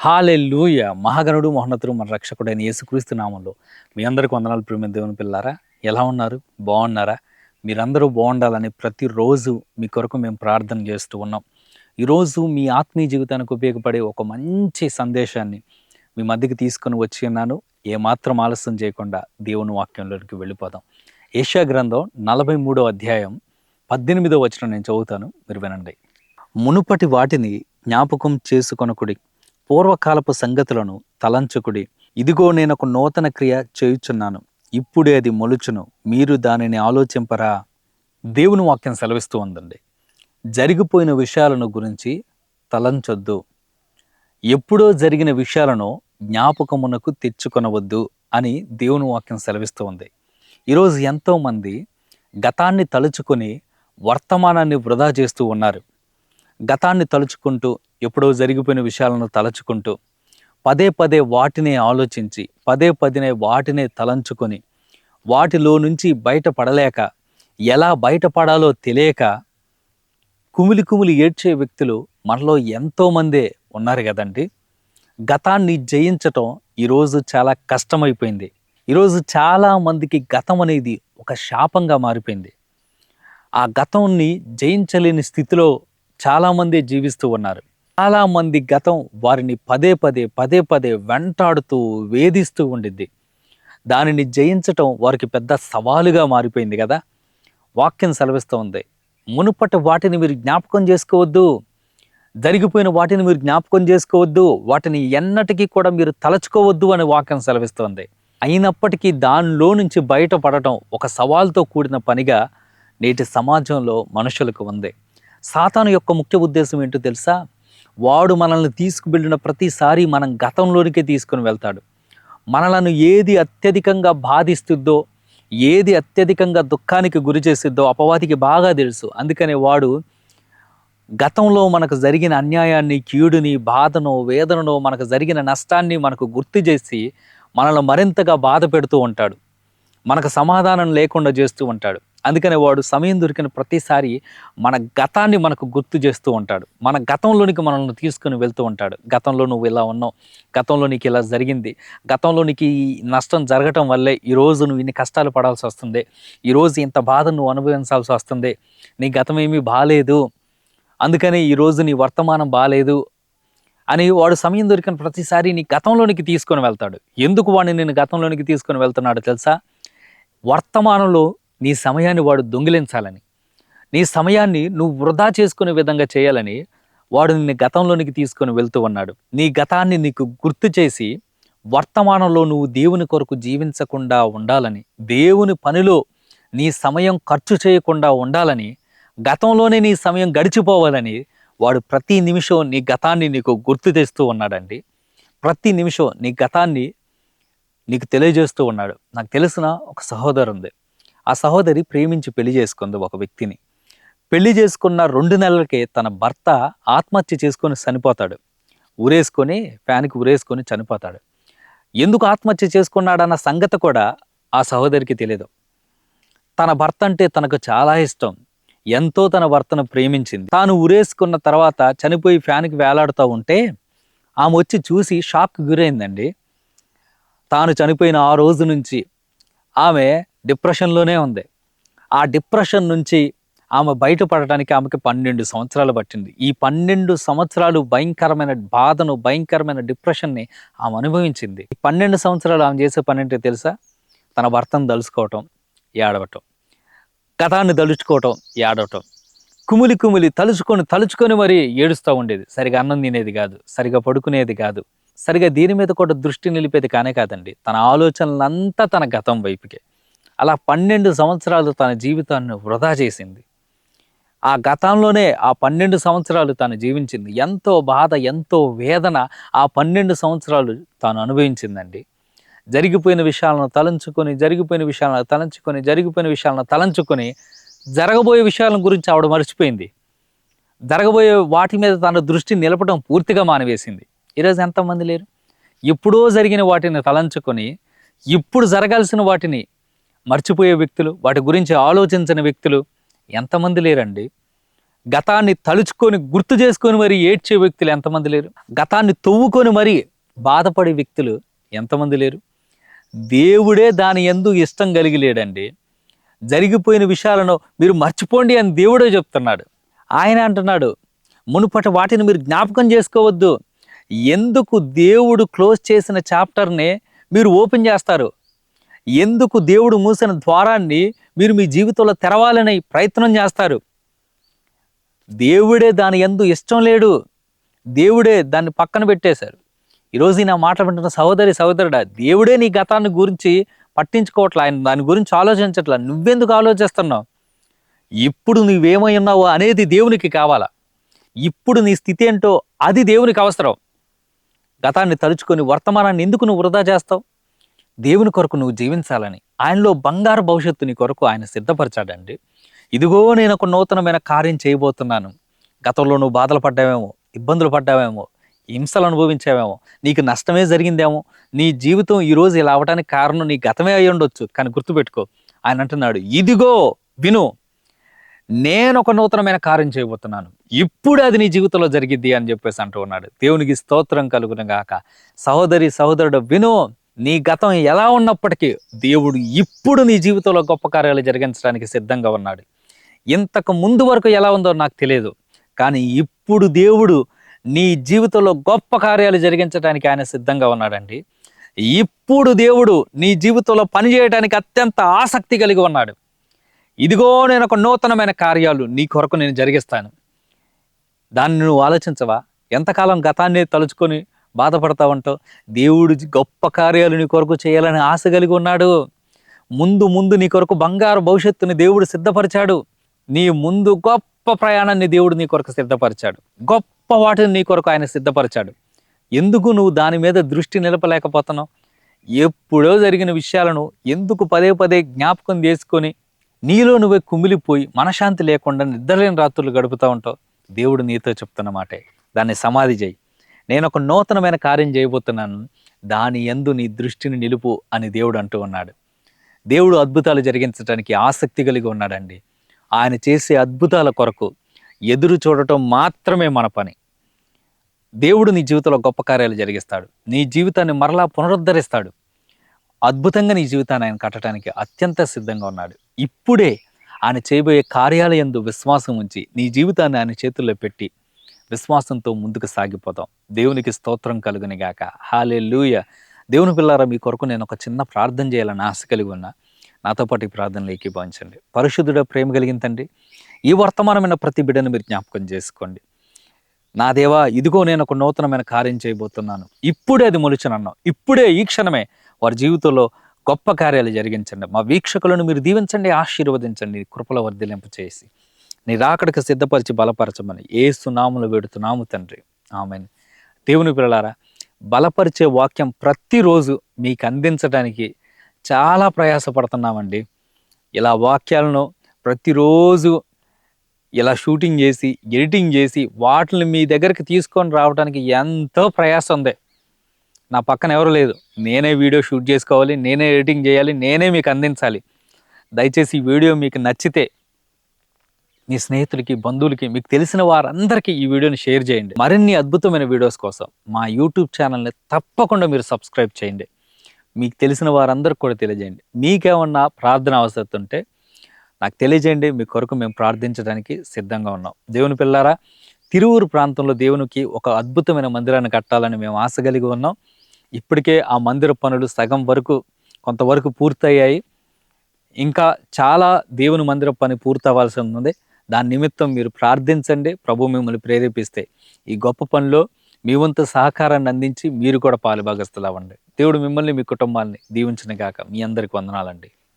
హాలెల్లూయ మహాగణుడు మహోన్నతుడు మన రక్షకుడైన యేసుక్రీస్తు నామంలో మీ అందరికి వందనాలు ప్రేమ దేవుని పిల్లారా. ఎలా ఉన్నారు? బాగున్నారా? మీరందరూ బాగుండాలని ప్రతిరోజు మీ కొరకు మేము ప్రార్థన చేస్తూ ఉన్నాం. ఈరోజు మీ ఆత్మీయ జీవితానికి ఉపయోగపడే ఒక మంచి సందేశాన్ని మీ మధ్యకి తీసుకొని వచ్చి ఉన్నాను. ఏమాత్రం ఆలస్యం చేయకుండా దేవుని వాక్యంలోకి వెళ్ళిపోదాం. ఏషియా గ్రంథం నలభై మూడో అధ్యాయం పద్దెనిమిదో వచ్చిన నేను చదువుతాను. మీరు వినండి. మునుపటి వాటిని జ్ఞాపకం చేసుకొనకుడి పూర్వకాలపు సంగతులను తలంచుకుడి. ఇదిగో నేను ఒక నూతన క్రియ చేయుచున్నాను. ఇప్పుడే అది మొలుచును. మీరు దానిని ఆలోచింపరా. దేవుని వాక్యం సెలవిస్తూ ఉందండి. జరిగిపోయిన విషయాలను గురించి తలంచొద్దు. ఎప్పుడో జరిగిన విషయాలను జ్ఞాపకమునకు తెచ్చుకొనవద్దు అని దేవుని వాక్యం సెలవిస్తూ ఉంది. ఈరోజు ఎంతోమంది గతాన్ని తలుచుకొని వర్తమానాన్ని వృధా చేస్తూ ఉన్నారు. గతాన్ని తలుచుకుంటూ ఎప్పుడో జరిగిపోయిన విషయాలను తలచుకుంటూ పదే పదే వాటినే ఆలోచించి పదే పదే వాటినే తలంచుకొని వాటిలో నుంచి బయటపడలేక ఎలా బయటపడాలో తెలియక కుమిలి కుమిలి ఏడ్చే వ్యక్తులు మనలో ఎంతోమందే ఉన్నారు కదండి. గతాన్ని జయించటం ఈరోజు చాలా కష్టమైపోయింది. ఈరోజు చాలా మందికి గతం అనేది ఒక శాపంగా మారిపోయింది. ఆ గతంని జయించలేని స్థితిలో చాలామంది జీవిస్తూ ఉన్నారు. చాలామంది గతం వారిని పదే పదే పదే పదే వెంటాడుతూ వేధిస్తూ ఉండిద్ది. దానిని జయించటం వారికి పెద్ద సవాలుగా మారిపోయింది కదా. వాక్యం సెలవిస్తూ ఉంది. మునుపటి వాటిని మీరు జ్ఞాపకం చేసుకోవద్దు. జరిగిపోయిన వాటిని మీరు జ్ఞాపకం చేసుకోవద్దు. వాటిని ఎన్నటికీ కూడా మీరు తలచుకోవద్దు అని వాక్యం సెలవిస్తుంది అయినప్పటికీ దానిలో నుంచి బయటపడటం ఒక సవాల్తో కూడిన పనిగా నేటి సమాజంలో మనుషులకు ఉంది. సాతాను యొక్క ముఖ్య ఉద్దేశం ఏంటో తెలుసా? వాడు మనల్ని తీసుకువెళ్ళిన ప్రతిసారి మనం గతంలోనికే తీసుకుని వెళ్తాడు. మనలను ఏది అత్యధికంగా బాధిస్తుందో ఏది అత్యధికంగా దుఃఖానికి గురి చేసిద్దో అపవాదికి బాగా తెలుసు. అందుకనే వాడు గతంలో మనకు జరిగిన అన్యాయాన్ని కీడుని బాధను వేదనను మనకు జరిగిన నష్టాన్ని మనకు గుర్తు చేసి మనల్ని మరింతగా బాధ పెడుతూ ఉంటాడు. మనకు సమాధానం లేకుండా చేస్తూ ఉంటాడు. అందుకనే వాడు సమయం దొరికిన ప్రతిసారి మన గతాన్ని మనకు గుర్తు చేస్తూ ఉంటాడు. మన గతంలోనికి మనల్ని తీసుకుని వెళ్తూ ఉంటాడు. గతంలో నువ్వు ఇలా ఉన్నావు. గతంలో నీకు ఇలా జరిగింది. గతంలో నీకు ఈ నష్టం జరగటం వల్లే ఈరోజు నువ్వు ఇన్ని కష్టాలు పడాల్సి వస్తుంది. ఈరోజు ఇంత బాధ నువ్వు అనుభవించాల్సి వస్తుంది. నీ గతం ఏమీ బాగాలేదు అందుకని ఈరోజు నీ వర్తమానం బాగాలేదు అని వాడు సమయం దొరికిన ప్రతిసారి నీ గతంలోనికి తీసుకొని వెళ్తాడు. ఎందుకు వాడిని నేను గతంలోనికి తీసుకొని వెళ్తున్నాడు తెలుసా? వర్తమానంలో నీ సమయాన్ని వాడు దొంగిలించాలని నీ సమయాన్ని నువ్వు వృధా చేసుకునే విధంగా చేయాలని వాడు నిన్ను గతంలోనికి తీసుకొని వెళ్తూ ఉన్నాడు. నీ గతాన్ని నీకు గుర్తు చేసి వర్తమానంలో నువ్వు దేవుని కొరకు జీవించకుండా ఉండాలని దేవుని పనిలో నీ సమయం ఖర్చు చేయకుండా ఉండాలని గతంలోనే నీ సమయం గడిచిపోవాలని వాడు ప్రతి నిమిషం నీ గతాన్ని నీకు గుర్తు తెస్తూ ఉన్నాడండి. ప్రతి నిమిషం నీ గతాన్ని నీకు తెలియజేస్తూ ఉన్నాడు. నాకు తెలిసిన ఒక సహోదరు ఉంది. ఆ సహోదరి ప్రేమించి పెళ్ళి చేసుకుంది ఒక వ్యక్తిని. పెళ్ళి చేసుకున్న రెండు నెలలకే తన భర్త ఆత్మహత్య చేసుకొని చనిపోతాడు. ఊరేసుకొని ఫ్యాన్కి ఊరేసుకొని చనిపోతాడు. ఎందుకు ఆత్మహత్య చేసుకున్నాడన్న సంగతి కూడా ఆ సహోదరికి తెలియదు తన భర్త అంటే తనకు చాలా ఇష్టం. ఎంతో తన భర్తను ప్రేమించింది. తాను ఉరేసుకున్న తర్వాత చనిపోయి ఫ్యాన్కి వేలాడుతూ ఉంటే ఆమె వచ్చి చూసి షాక్కి గురైందండి. తాను చనిపోయిన ఆ రోజు నుంచి ఆమె డిప్రెషన్లోనే ఉంది. ఆ డిప్రెషన్ నుంచి ఆమె బయటపడటానికి ఆమెకి పన్నెండు సంవత్సరాలు పట్టింది. ఈ పన్నెండు సంవత్సరాలు భయంకరమైన బాధను భయంకరమైన డిప్రెషన్ని ఆమె అనుభవించింది. ఈ పన్నెండు సంవత్సరాలు ఆమె చేసే పన్నెండు తెలుసా? తన భర్తను దలుచుకోవటం ఏడవటం. గతాన్ని తలుచుకోవటం ఏడవటం. కుమిలి కుమిలి తలుచుకొని తలుచుకొని మరి ఏడుస్తూ ఉండేది. సరిగా అన్నం తినేది కాదు సరిగా పడుకునేది కాదు. సరిగా దీని మీద కూడా దృష్టి నిలిపేది కానే కాదండి. తన ఆలోచనలంతా తన గతం వైపుకే. అలా పన్నెండు సంవత్సరాలు తన జీవితాన్ని వృధా చేసింది. ఆ గతంలోనే ఆ పన్నెండు సంవత్సరాలు తాను జీవించింది. ఎంతో బాధ ఎంతో వేదన ఆ పన్నెండు సంవత్సరాలు తాను అనుభవించిందండి. జరిగిపోయిన విషయాలను తలంచుకొని జరిగిపోయిన విషయాలను తలంచుకొని జరిగిపోయిన విషయాలను తలంచుకొని జరగబోయే విషయాల గురించి ఆవిడ మర్చిపోయింది. జరగబోయే వాటి మీద తన దృష్టి నిలపడం పూర్తిగా మానివేసింది. ఈరోజు ఎంతమంది లేరు? ఎప్పుడో జరిగిన వాటిని తలంచుకొని ఇప్పుడు జరగాల్సిన వాటిని మర్చిపోయే వ్యక్తులు వాటి గురించి ఆలోచించని వ్యక్తులు ఎంతమంది లేరండి? గతాన్ని తలుచుకొని గుర్తు చేసుకొని మరి ఏడ్చే వ్యక్తులు ఎంతమంది లేరు? గతాన్ని తవ్వుకొని మరి బాధపడే వ్యక్తులు ఎంతమంది లేరు? దేవుడే దాని ఎందు ఇష్టం కలిగి లేడండి. జరిగిపోయిన విషయాలను మీరు మర్చిపోండి అని దేవుడే చెప్తున్నాడు. ఆయన అంటున్నాడు మునుపటి వాటిని మీరు జ్ఞాపకం చేసుకోవద్దు. ఎందుకు దేవుడు క్లోజ్ చేసిన చాప్టర్ని మీరు ఓపెన్ చేస్తారు? ఎందుకు దేవుడు మూసిన ద్వారాన్ని మీరు మీ జీవితంలో తెరవాలని ప్రయత్నం చేస్తారు? దేవుడే దాని ఎందు ఇష్టం లేడు. దేవుడే దాన్ని పక్కన పెట్టేశారు. ఈరోజు నా మాట వింటున్న సహోదరి సహోదరుడా దేవుడే నీ గతాన్ని గురించి పట్టించుకోవట్లే. ఆయన దాని గురించి ఆలోచించట్లా. నువ్వెందుకు ఆలోచిస్తున్నావు? ఇప్పుడు నువ్వేమై ఉన్నావో అనేది దేవునికి కావాలా? ఇప్పుడు నీ స్థితి ఏంటో అది దేవునికి అవసరం. గతాన్ని తలుచుకొని వర్తమానాన్ని ఎందుకు నువ్వు వృధా చేస్తావు? దేవుని కొరకు నువ్వు జీవించాలని ఆయనలో బంగారు భవిష్యత్తు నీ కొరకు ఆయన సిద్ధపరచాడండి. ఇదిగో నేను ఒక నూతనమైన కార్యం చేయబోతున్నాను. గతంలో నువ్వు బాధలు పడ్డావేమో ఇబ్బందులు పడ్డావేమో హింసలు అనుభవించావేమో నీకు నష్టమే జరిగిందేమో నీ జీవితం ఈరోజు ఇలా అవడానికి కారణం నీ గతమే అయి ఉండొచ్చు కానీ గుర్తుపెట్టుకో ఆయన అంటున్నాడు ఇదిగో విను నేను ఒక నూతనమైన కార్యం చేయబోతున్నాను. ఇప్పుడు అది నీ జీవితంలో జరిగిద్ది అని చెప్పేసి అంటూ ఉన్నాడు. దేవునికి స్తోత్రం కలుగును గాక. సహోదరి సహోదరుడు విను నీ గతం ఎలా ఉన్నప్పటికీ దేవుడు ఇప్పుడు నీ జీవితంలో గొప్ప కార్యాలు జరిగించడానికి సిద్ధంగా ఉన్నాడు. ఇంతకు ముందు వరకు ఎలా ఉందో నాకు తెలియదు. కానీ ఇప్పుడు దేవుడు నీ జీవితంలో గొప్ప కార్యాలు జరిగించడానికి ఆయన సిద్ధంగా ఉన్నాడండి. ఇప్పుడు దేవుడు నీ జీవితంలో పనిచేయడానికి అత్యంత ఆసక్తి కలిగి ఉన్నాడు. ఇదిగో నేను ఒక నూతనమైన కార్యాలు నీ కొరకు నేను జరిగిస్తాను. దాన్ని నువ్వు ఆలోచించవా? ఎంతకాలం గతాన్ని తలుచుకొని బాధపడతావంటావు దేవుడు గొప్ప కార్యాలు నీ కొరకు చేయాలని ఆశ కలిగి ఉన్నాడు. ముందు ముందు నీ కొరకు బంగారు భవిష్యత్తుని దేవుడు సిద్ధపరిచాడు. నీ ముందు గొప్ప ప్రయాణాన్ని దేవుడు నీ కొరకు సిద్ధపరిచాడు. గొప్ప వాటిని నీ కొరకు ఆయన సిద్ధపరిచాడు. ఎందుకు నువ్వు దాని మీద దృష్టి నిలపలేకపోతున్నావు? ఎప్పుడో జరిగిన విషయాలను ఎందుకు పదే పదే జ్ఞాపకం చేసుకొని నీలో నువ్వే కుమిలిపోయి మనశాంతి లేకుండా నిద్రలేని రాత్రులు గడుపుతూ ఉంటావు? దేవుడు నీతో చెప్తున్న మాటే. దాన్ని సమాధి చేయి. నేను ఒక నూతనమైన కార్యం చేయబోతున్నాను. దాని ఎందు నీ దృష్టిని నిలుపు అని దేవుడు అంటూ ఉన్నాడు. దేవుడు అద్భుతాలు జరిగించడానికి ఆసక్తి కలిగి ఉన్నాడండి. ఆయన చేసే అద్భుతాల కొరకు ఎదురు చూడటం మాత్రమే మన పని. దేవుడు నీ జీవితంలో గొప్ప కార్యాలు జరిగిస్తాడు. నీ జీవితాన్ని మరలా పునరుద్ధరిస్తాడు. అద్భుతంగా నీ జీవితాన్ని ఆయన కట్టడానికి అత్యంత సిద్ధంగా ఉన్నాడు. ఇప్పుడే ఆయన చేయబోయే కార్యాలయందు విశ్వాసం ఉంచి నీ జీవితాన్ని ఆయన చేతుల్లో పెట్టి విశ్వాసంతో ముందుకు సాగిపోదాం. దేవునికి స్తోత్రం కలుగుని గాక. హాలే లూయ దేవుని పిల్లారా మీ కొరకు నేను ఒక చిన్న ప్రార్థన చేయాలని ఆశ కలిగి ఉన్నా. నాతో పాటు ఈ ప్రార్థనలు ఏకీభవించండి. పరిశుద్ధుడ ప్రేమ కలిగిన తండ్రి ఈ వర్తమానమైన ప్రతి బిడ్డను మీరు జ్ఞాపకం చేసుకోండి. నా దేవా ఇదిగో నేను ఒక నూతనమైన కార్యం చేయబోతున్నాను. ఇప్పుడే అది మొలిచనన్నావు. ఇప్పుడే ఈ క్షణమే వారి జీవితంలో గొప్ప కార్యాలు జరిగించండి. మా వీక్షకులను మీరు దీవించండి ఆశీర్వదించండి కృపల వర్ధిలింపు చేసి. నీ రాకడికి సిద్ధపరిచి బలపరచమని ఏ సునాములు వేడుతున్నాము తండ్రి. ఆమె దేవుని పిల్లలారా బలపరిచే వాక్యం ప్రతిరోజు మీకు అందించడానికి చాలా ప్రయాసపడుతున్నామండి. ఇలా వాక్యాలను ప్రతిరోజు ఇలా షూటింగ్ చేసి ఎడిటింగ్ చేసి వాటిని మీ దగ్గరికి తీసుకొని రావడానికి ఎంతో ప్రయాసం ఉంది. నా పక్కన ఎవరు లేదు. నేనే వీడియో షూట్ చేసుకోవాలి నేనే ఎడిటింగ్ చేయాలి నేనే మీకు అందించాలి. దయచేసి ఈ వీడియో మీకు నచ్చితే మీ స్నేహితులకి బంధువులకి మీకు తెలిసిన వారందరికీ ఈ వీడియోని షేర్ చేయండి. మరిన్ని అద్భుతమైన వీడియోస్ కోసం మా యూట్యూబ్ ఛానల్ని తప్పకుండా మీరు సబ్స్క్రైబ్ చేయండి. మీకు తెలిసిన వారందరికి కూడా తెలియజేయండి. మీకేమన్నా ప్రార్థన అవసరం ఉంటే నాకు తెలియజేయండి. మీ కొరకు మేము ప్రార్థించడానికి సిద్ధంగా ఉన్నాం. దేవుని పిల్లారా తిరువురు ప్రాంతంలో దేవునికి ఒక అద్భుతమైన మందిరాన్ని కట్టాలని మేము ఆశ కలిగి ఉన్నాం. ఇప్పటికే ఆ మందిర పనులు సగం వరకు కొంతవరకు పూర్తయ్యాయి. ఇంకా చాలా దేవుని మందిర పని పూర్తవ్వాల్సి ఉంది. దాని నిమిత్తం మీరు ప్రార్థించండి. ప్రభు మిమ్మల్ని ప్రేరేపిస్తే ఈ గొప్ప పనిలో మీ వంతు సహకారాన్ని అందించి మీరు కూడా పాలుభాగస్తులు అవ్వండి దేవుడు మిమ్మల్ని మీ కుటుంబాన్ని దీవించిన గాక. మీ అందరికి వందనాలండి.